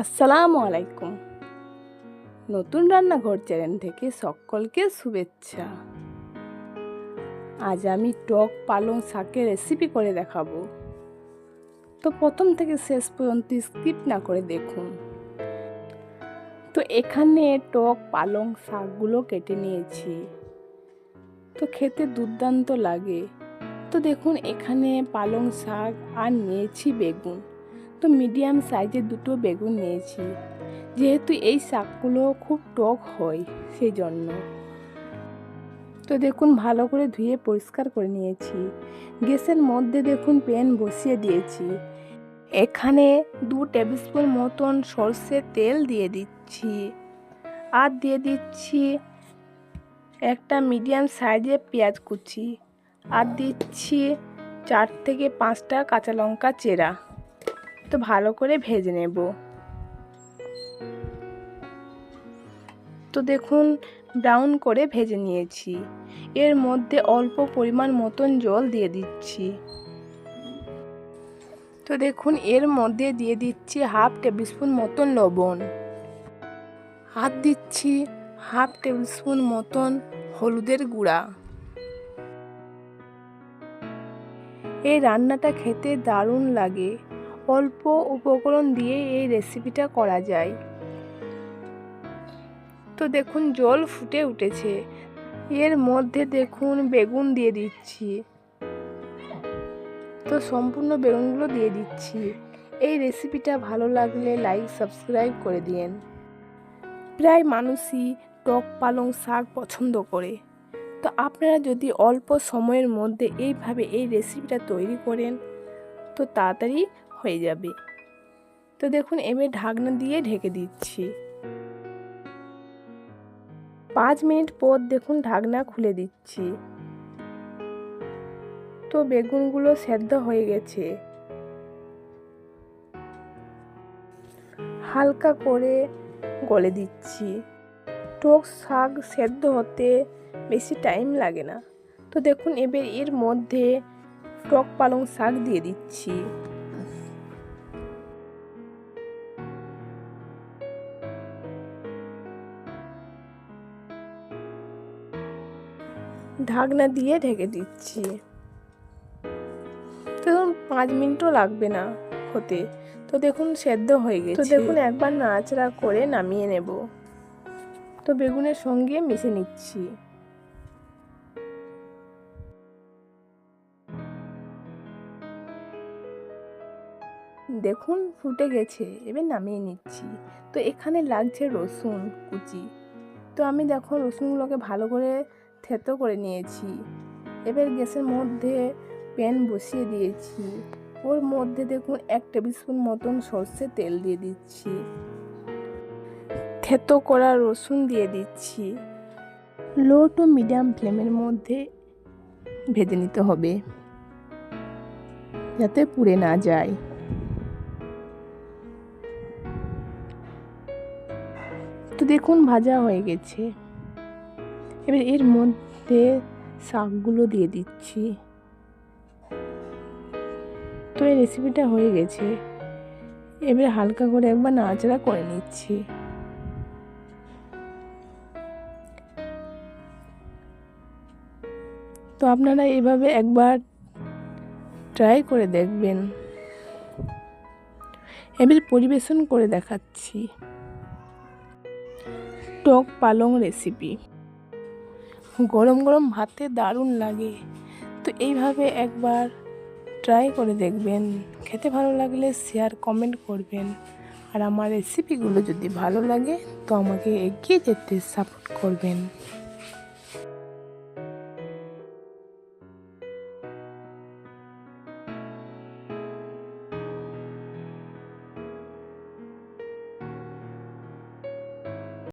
আসসালামু আলাইকুম। নতুন রান্নাঘর চ্যানেল থেকে সকলকে শুভেচ্ছা। আজ আমি টক পালং শাকের রেসিপি করে দেখাবো। তো প্রথম থেকে শেষ পর্যন্ত স্কিপ না করে দেখুন। তো এখানে টক পালং শাকগুলো কেটে নিয়েছি। তো খেতে দুর্দান্ত লাগে। তো দেখুন, এখানে পালং শাক আর নিয়েছি বেগুন। তো মিডিয়াম সাইজের দুটো বেগুন নিয়েছি। যেহেতু এই শাকগুলো খুব টক হয় সেই জন্য তো দেখুন, ভালো করে ধুয়ে পরিষ্কার করে নিয়েছি। গ্যাসের মধ্যে দেখুন, প্যান বসিয়ে দিয়েছি। এখানে দু টেবিলস্পুন মতন সর্ষের তেল দিয়ে দিচ্ছি। আর দিয়ে দিচ্ছি একটা মিডিয়াম সাইজের পেঁয়াজ কুচি। আর দিচ্ছি চার থেকে পাঁচটা কাঁচা লঙ্কা চেরা। তো ভালো করে ভেজে নেব। তো দেখুন ব্রাউন করে ভেজে নিয়েছি। এর মধ্যে অল্প পরিমাণ মতন জল দিয়ে দিচ্ছি। তো দেখুন, এর মধ্যে দিয়ে দিচ্ছি হাফ টেবিল স্পুন মতন লবণ। হাত দিচ্ছি হাফ টেবিল স্পুন মতন হলুদের গুঁড়া। এই রান্নাটা খেতে দারুণ লাগে। অল্প উপকরণ দিয়ে এই রেসিপিটা করা যায়। তো দেখুন, জল ফুটে উঠেছে। এর মধ্যে দেখুন, বেগুন দিয়ে দিচ্ছি। তো সম্পূর্ণ বেগুনগুলো দিয়ে দিচ্ছি। এই রেসিপিটা ভালো লাগলে লাইক সাবস্ক্রাইব করে দিন প্রায় মানুষই টক পালং শাক পছন্দ করে। তো আপনারা যদি অল্প সময়ের মধ্যে এইভাবে এই রেসিপিটা তৈরি করেন, তো তাড়াতাড়ি হয়ে যাবে। তো দেখুন এবার ঢাকনা দিয়ে ঢেকে দিচ্ছি। পাঁচ মিনিট পর দেখুন, ঢাকনা খুলে দিচ্ছি। তো বেগুনগুলো সেদ্ধ হয়ে গেছে। হালকা করে গলে দিচ্ছি। টক শাক সেদ্ধ হতে বেশি টাইম লাগে না। তো দেখুন, এবার এর মধ্যে টক পালং শাক দিয়ে দিচ্ছি। ঢাকনা দিয়ে ঢেকে দিচ্ছি। তো ধরুন পাঁচ মিনিটও লাগবে না হতে। তো দেখুন সেদ্ধ হয়ে গেছে। তো দেখুন একবার নাড়াচাড়া করে নামিয়ে নেব। তো বেগুনের সঙ্গে মিশে নিচ্ছি। দেখুন ফুটে গেছে। এবার নামিয়ে নিচ্ছি। তো এখানে লাগছে রসুন কুচি। তো আমি দেখো রসুনগুলোকে ভালো করে থেতো করে নিয়েছি। এবার গ্যাসের মধ্যে প্যান বসিয়ে দিয়েছি। ওর মধ্যে দেখুন এক টেবিল স্পুন মতন সর্ষে তেল দিয়ে দিচ্ছি। থেতো করা রসুন দিয়ে দিচ্ছি। লো টু মিডিয়াম ফ্লেমের মধ্যে ভেজে নিতে হবে। যাতে পুড়ে না যায়। তো দেখুন ভাজা হয়ে গেছে। এবার এর মধ্যে শাকগুলো দিয়ে দিচ্ছি। তো এই রেসিপিটা হয়ে গেছে। এবার হালকা করে একবার নাড়াচাড়া করে নিচ্ছি। তো আপনারা এভাবে একবার ট্রাই করে দেখবেন। এবার পরিবেশন করে দেখাচ্ছি। টক পালং রেসিপি গরম গরম ভাতে দারুণ লাগে। তো এইভাবে একবার ট্রাই করে দেখবেন। খেতে ভালো লাগলে শেয়ার কমেন্ট করবেন। আর আমার রেসিপিগুলো যদি ভালো লাগে, তো আমাকে এগিয়ে যেতে সাপোর্ট করবেন।